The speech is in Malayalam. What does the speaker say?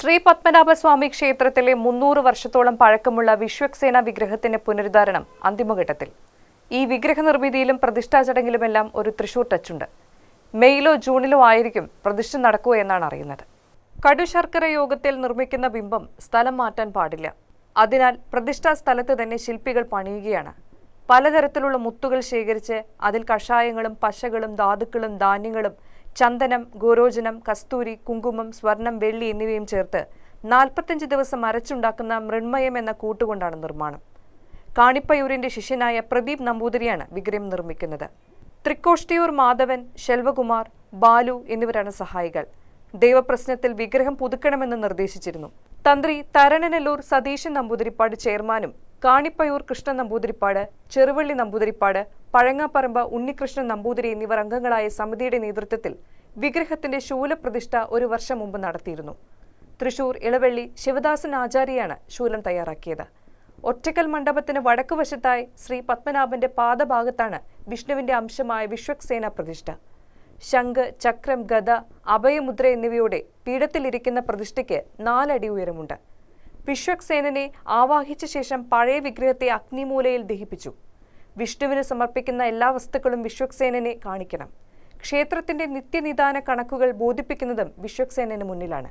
ശ്രീ പത്മനാഭസ്വാമി ക്ഷേത്രത്തിലെ മുന്നൂറ് വർഷത്തോളം പഴക്കമുള്ള വിശ്വക്സേന വിഗ്രഹത്തിന്റെ പുനരുദ്ധാരണം അന്തിമഘട്ടത്തിൽ. ഈ വിഗ്രഹ നിർമ്മിതിയിലും പ്രതിഷ്ഠാ ചടങ്ങിലുമെല്ലാം ഒരു തൃശൂർ ടച്ചുണ്ട്. മെയ്യിലോ ജൂണിലോ ആയിരിക്കും പ്രതിഷ്ഠ നടക്കുക എന്നാണ് അറിയുന്നത്. കടുശർക്കര യോഗത്തിൽ നിർമ്മിക്കുന്ന ബിംബം സ്ഥലം മാറ്റാൻ പാടില്ല. അതിനാൽ പ്രതിഷ്ഠാ സ്ഥലത്ത് തന്നെ ശില്പികൾ പണിയുകയാണ്. പലതരത്തിലുള്ള മുത്തുകൾ ശേഖരിച്ച് അതിൽ കഷായങ്ങളും പശകളും ധാതുക്കളും ധാന്യങ്ങളും ചന്ദനം ഗോരോചനം കസ്തൂരി കുങ്കുമം സ്വർണം വെള്ളി എന്നിവയും ചേർത്ത് നാൽപ്പത്തഞ്ച് ദിവസം അരച്ചുണ്ടാക്കുന്ന മൃണ്മയം എന്ന കൂട്ടുകൊണ്ടാണ് നിർമ്മാണം. കാണിപ്പയൂരിന്റെ ശിഷ്യനായ പ്രദീപ് നമ്പൂതിരിയാണ് വിഗ്രഹം നിർമ്മിക്കുന്നത്. തൃക്കോഷ്ടിയൂർ മാധവൻ ശെൽവകുമാർ ബാലു എന്നിവരാണ് സഹായികൾ. ദൈവപ്രശ്നത്തിൽ വിഗ്രഹം പുതുക്കണമെന്ന് നിർദ്ദേശിച്ചിരുന്നു. തന്ത്രി തരണനല്ലൂർ സതീശൻ നമ്പൂതിരിപ്പാട് ചെയർമാനും കാണിപ്പയൂർ കൃഷ്ണൻ നമ്പൂതിരിപ്പാട് ചെറുവള്ളി നമ്പൂതിരിപ്പാട് പഴങ്ങാപ്പറമ്പ് ഉണ്ണികൃഷ്ണൻ നമ്പൂതിരി എന്നിവർ അംഗങ്ങളായ സമിതിയുടെ നേതൃത്വത്തിൽ വിഗ്രഹത്തിന്റെ ശൂലപ്രതിഷ്ഠ ഒരു വർഷം മുമ്പ് നടത്തിയിരുന്നു. തൃശൂർ ഇളവള്ളി ശിവദാസൻ ആചാര്യയാണ് ശൂലം തയ്യാറാക്കിയത്. ഒറ്റക്കൽ മണ്ഡപത്തിന് വടക്കുവശത്തായി ശ്രീ പത്മനാഭന്റെ പാദഭാഗത്താണ് വിഷ്ണുവിന്റെ അംശമായ വിശ്വക്സേന പ്രതിഷ്ഠ. ശംഖ് ചക്രം ഗദ അഭയമുദ്ര എന്നിവയോടെ പീഠത്തിലിരിക്കുന്ന പ്രതിഷ്ഠയ്ക്ക് നാലടി ഉയരമുണ്ട്. വിശ്വക്സേനനെ ആവാഹിച്ച ശേഷം പഴയ വിഗ്രഹത്തെ അഗ്നിമൂലയിൽ ദഹിപ്പിച്ചു. വിഷ്ണുവിന് സമർപ്പിക്കുന്ന എല്ലാ വസ്തുക്കളും വിശ്വക്സേനനെ കാണിക്കണം. ക്ഷേത്രത്തിന്റെ നിത്യനിദാന കണക്കുകൾ ബോധിപ്പിക്കുന്നതും വിശ്വക്സേനന് മുന്നിലാണ്.